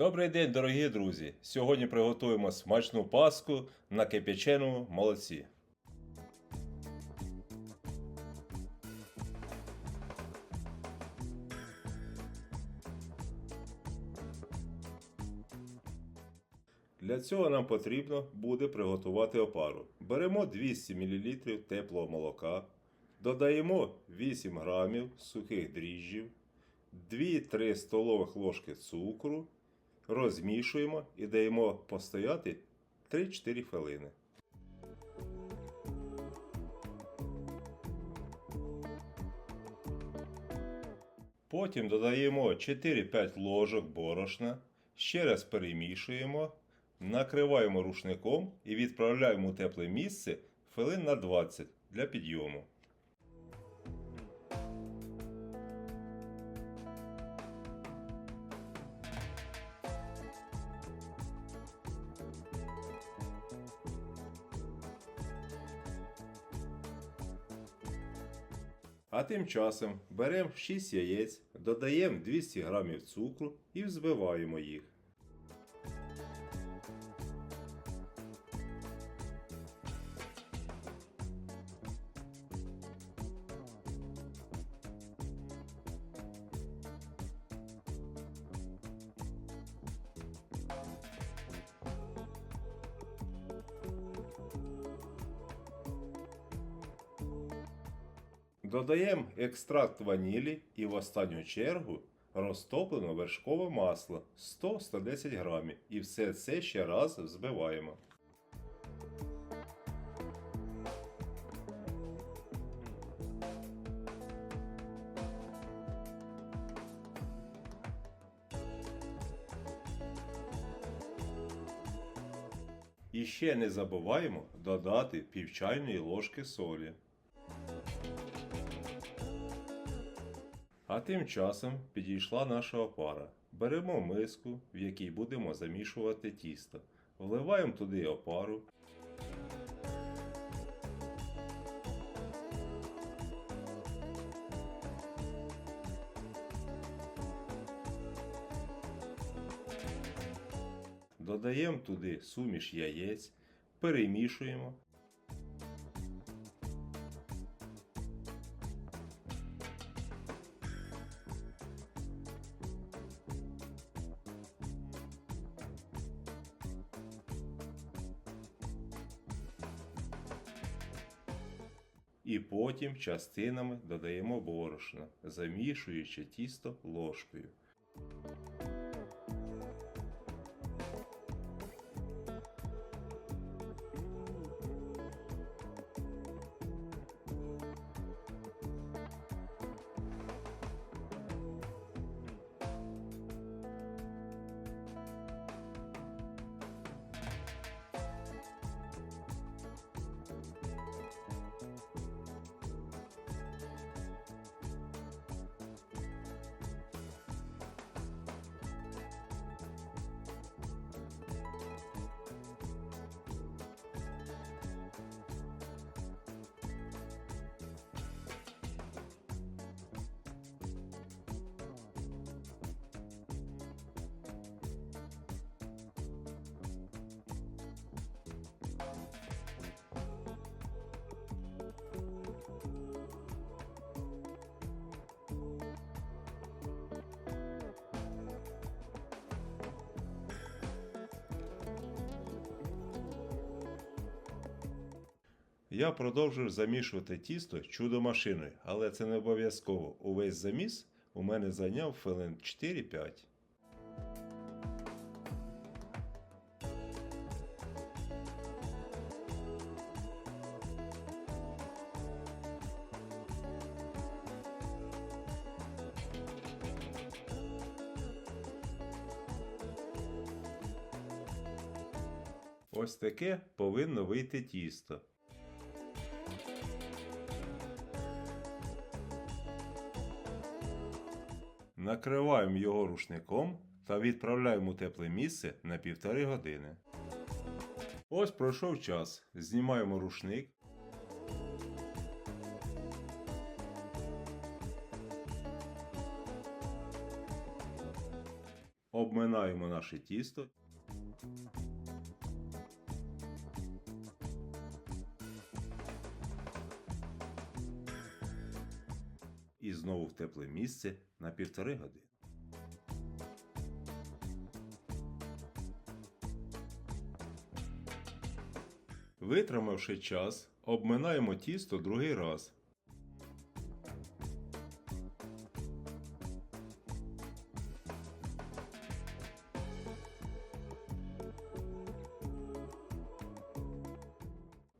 Добрий день, дорогі друзі! Сьогодні приготуємо смачну паску на кип'яченому молоці. Для цього нам потрібно буде приготувати опару. Беремо 200 мл теплого молока, додаємо 8 грамів сухих дріжджів, 2-3 столових ложки цукру, розмішуємо і даємо постояти 3-4 хвилини. Потім додаємо 4-5 ложок борошна, ще раз перемішуємо, накриваємо рушником і відправляємо у тепле місце хвилин на 20 для підйому. А тим часом беремо 6 яєць, додаємо 200 г цукру і взбиваємо їх. Додаємо екстракт ванілі і в останню чергу розтоплене вершкове масло 100-110 грамів. І все це ще раз взбиваємо. І ще не забуваємо додати пів чайної ложки солі. А тим часом підійшла наша опара. Беремо миску, в якій будемо замішувати тісто. Вливаємо туди опару. Додаємо туди суміш яєць, перемішуємо. І потім частинами додаємо борошно, замішуючи тісто ложкою. Я продовжую замішувати тісто чудо-машиною, але це не обов'язково. Увесь заміс у мене зайняв хвилин 4-5. Ось таке повинно вийти тісто. Накриваємо його рушником та відправляємо у тепле місце на півтори години. Ось пройшов час. Знімаємо рушник. обминаємо наше тісто. І знову в тепле місце на півтори години. Витримавши час, обминаємо тісто другий раз.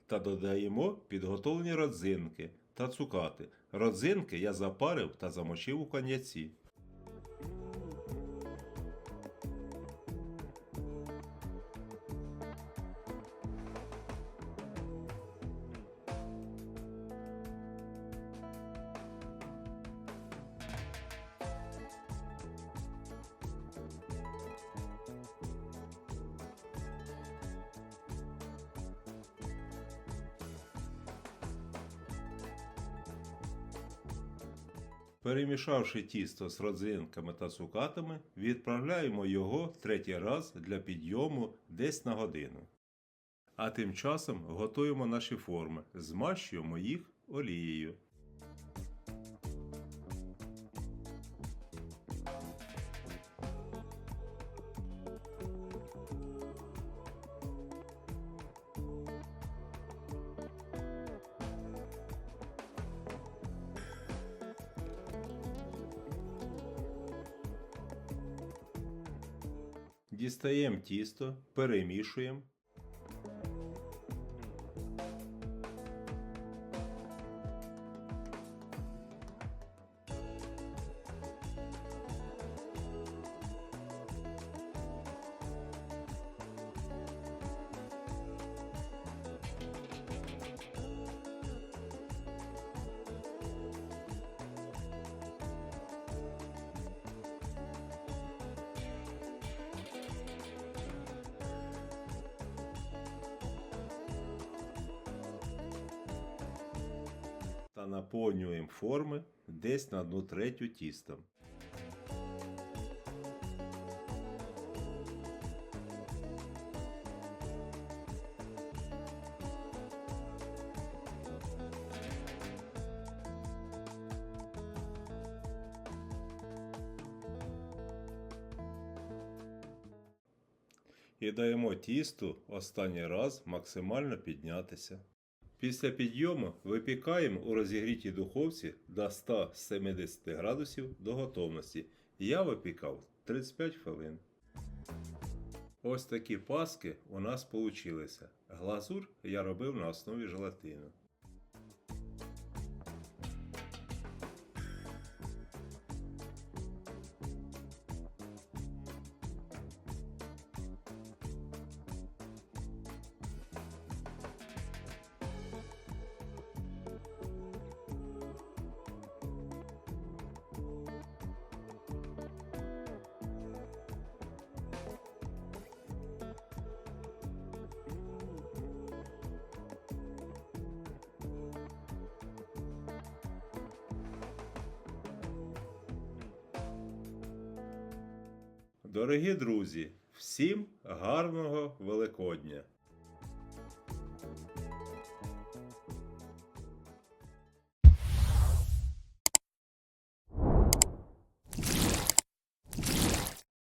Та додаємо підготовлені родзинки та цукати. Родзинки я запарив та замочив у коньяці. Перемішавши тісто з родзинками та цукатами, відправляємо його третій раз для підйому десь на годину. А тим часом готуємо наші форми, змащуємо їх олією. Дістаємо тісто, перемішуємо. Наповнюємо форми десь на одну третю тістом. І даємо тісту останній раз максимально піднятися. Після підйому випікаємо у розігрітій духовці до 170 градусів до готовності. Я випікав 35 хвилин. Ось такі паски у нас получилися. Глазур я робив на основі желатину. Дорогі друзі, всім гарного Великодня!